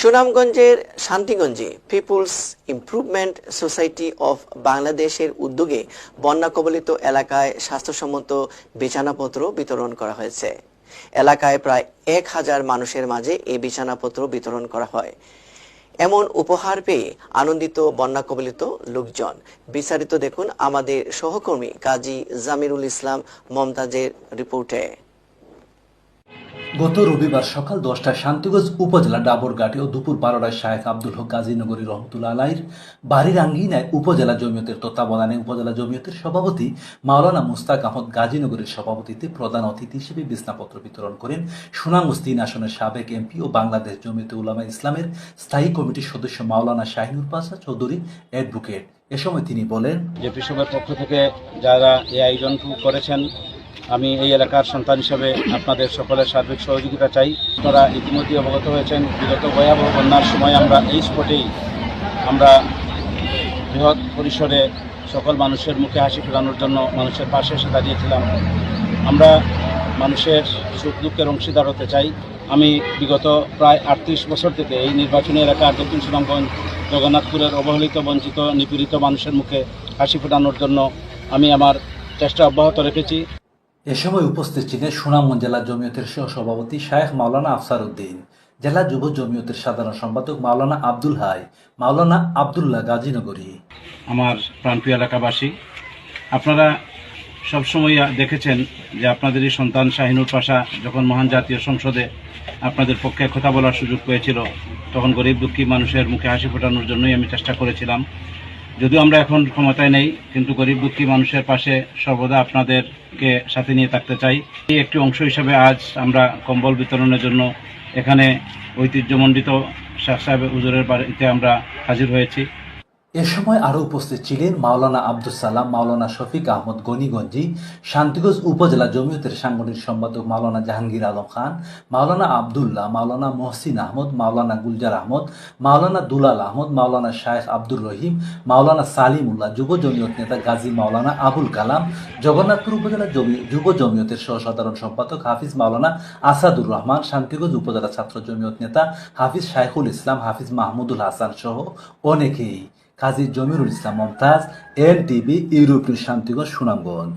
সুনামগঞ্জের শান্তিগঞ্জে peoples improvement society of বাংলাদেশের উদ্যোগে বন্যা কবলিত এলাকায় স্বাস্থ্যসম্মত বিছানাপত্র বিতরণ করা হয়েছে। এলাকায় প্রায় এক হাজার মানুষের মাঝে এই বিছানাপত্র বিতরণ করা হয়। এমন উপহার পেয়ে আনন্দিত বন্যা কবলিত লোকজন। বিস্তারিত দেখুন আমাদের সহকর্মী কাজী জামিরুল ইসলাম মমতাজের রিপোর্টে। গত রবিবার সকাল দশটায় শান্তিগঞ্জ উপজেলা ডাবরঘাটে ও দুপুর বারোটায় শায়েখ আব্দুল হক গাজীনগরী রহমতুল্লাহ আলাইর বাড়ির আঙ্গিনায় উপজেলা জমিয়তের তত্ত্বাবধানে উপজেলা জমিয়তের সভাপতি মাওলানা মুস্তাক আহমদ গাজীনগরের সভাপতিতে প্রধান অতিথি হিসেবে বিছনাপত্র বিতরণ করেন। সুনামগঞ্জ তিন আসনের সাবেক এমপি ও বাংলাদেশ জমিয়তে উলামা ইসলামের স্থায়ী কমিটির সদস্য মাওলানা শাহিনুর পাশা চৌধুরী অ্যাডভোকেট। এ সময় তিনি বলেন, যে কৃষকের পক্ষ থেকে যারা এই আয়োজনটুকু করেছেন আমি এই এলাকার সন্তান হিসেবে আপনাদের সকলের সার্বিক সহযোগিতা চাই। আপনারা ইতিমধ্যে অবগত হয়েছেন, বিগত ভয়াবহ বন্যার সময় আমরা এই স্পটেই আমরা বৃহৎ পরিসরে সকল মানুষের মুখে হাসি ফেরানোর জন্য মানুষের পাশে এসে দাঁড়িয়েছিলাম। আমরা মানুষের সুখ দুঃখের অংশীদার হতে চাই। আমি বিগত প্রায় আটত্রিশ বছর থেকে এই নির্বাচনী এলাকার দক্ষিণ সুনামগঞ্জ, জগন্নাথপুরের অবহেলিত, বঞ্চিত, নিপীড়িত মানুষের মুখে হাসি ফোটানোর জন্য আমি আমার চেষ্টা অব্যাহত রেখেছি। এ সময় উপস্থিত ছিলেন সুনামগঞ্জ জেলা জমিয়তের সহ সভাপতি শায়েখ মাওলানা আফসার উদ্দিন, জেলা যুব জমিয়তের সাধারণ সম্পাদক মাওলানা আব্দুল হাই, মাওলানা আবদুল্লাহ গাজীনগরী আমার প্রাণপ্রিয় এলাকাবাসী, আপনারা সবসময় দেখেছেন যে আপনাদের এই সন্তান শাহিনুর পাশা যখন মহান জাতীয় সংসদে আপনাদের পক্ষে কথা বলার সুযোগ পেয়েছিল, তখন গরিব দুঃখী মানুষের মুখে হাসি ফোটানোর জন্যই আমি চেষ্টা করেছিলাম। যদিও আমরা এখন ক্ষমতায় নেই, কিন্তু গরিব দুঃখী মানুষের পাশে সর্বদা আপনাদেরকে সাথে নিয়ে থাকতে চাই। এই একটি অংশ হিসাবে আজ আমরা কম্বল বিতরণের জন্য এখানে ঐতিহ্যমণ্ডিত শাহ সাহেব উজুরের বাড়িতে আমরা হাজির হয়েছি। এ সময় আরও উপস্থিত ছিলেন মাওলানা আব্দুল সালাম, মাওলানা শফিক আহমদ গনিগঞ্জি, শান্তিগঞ্জ উপজেলা জমিয়তের সাংগঠনিক সম্পাদক মাওলানা জাহাঙ্গীর আলম খান, মাওলানা আবদুল্লাহ, মাওলানা মহসিন আহমদ, মাওলানা গুলজার আহমদ, মাওলানা দুলাল আহমদ, মাওলানা শায়েখ আব্দুর রহিম, মাওলানা সালিমুল্লাহ যুব জমিয়ত নেতা গাজী মাওলানা আবুল কালাম, জগন্নাথপুর উপজেলা জমি, যুব জমিয়তের সহ সাধারণ সম্পাদক হাফিজ মাওলানা আসাদুর রহমান, শান্তিগঞ্জ উপজেলা ছাত্র জমিয়ত নেতা হাফিজ শাইখুল ইসলাম, হাফিজ মাহমুদুল হাসান সহ অনেকেই। কাজী জমিরুল ইসলাম মমতাজ এন টিভি ইউরোপীয় শান্তিগঞ্জ সুনামগঞ্জ।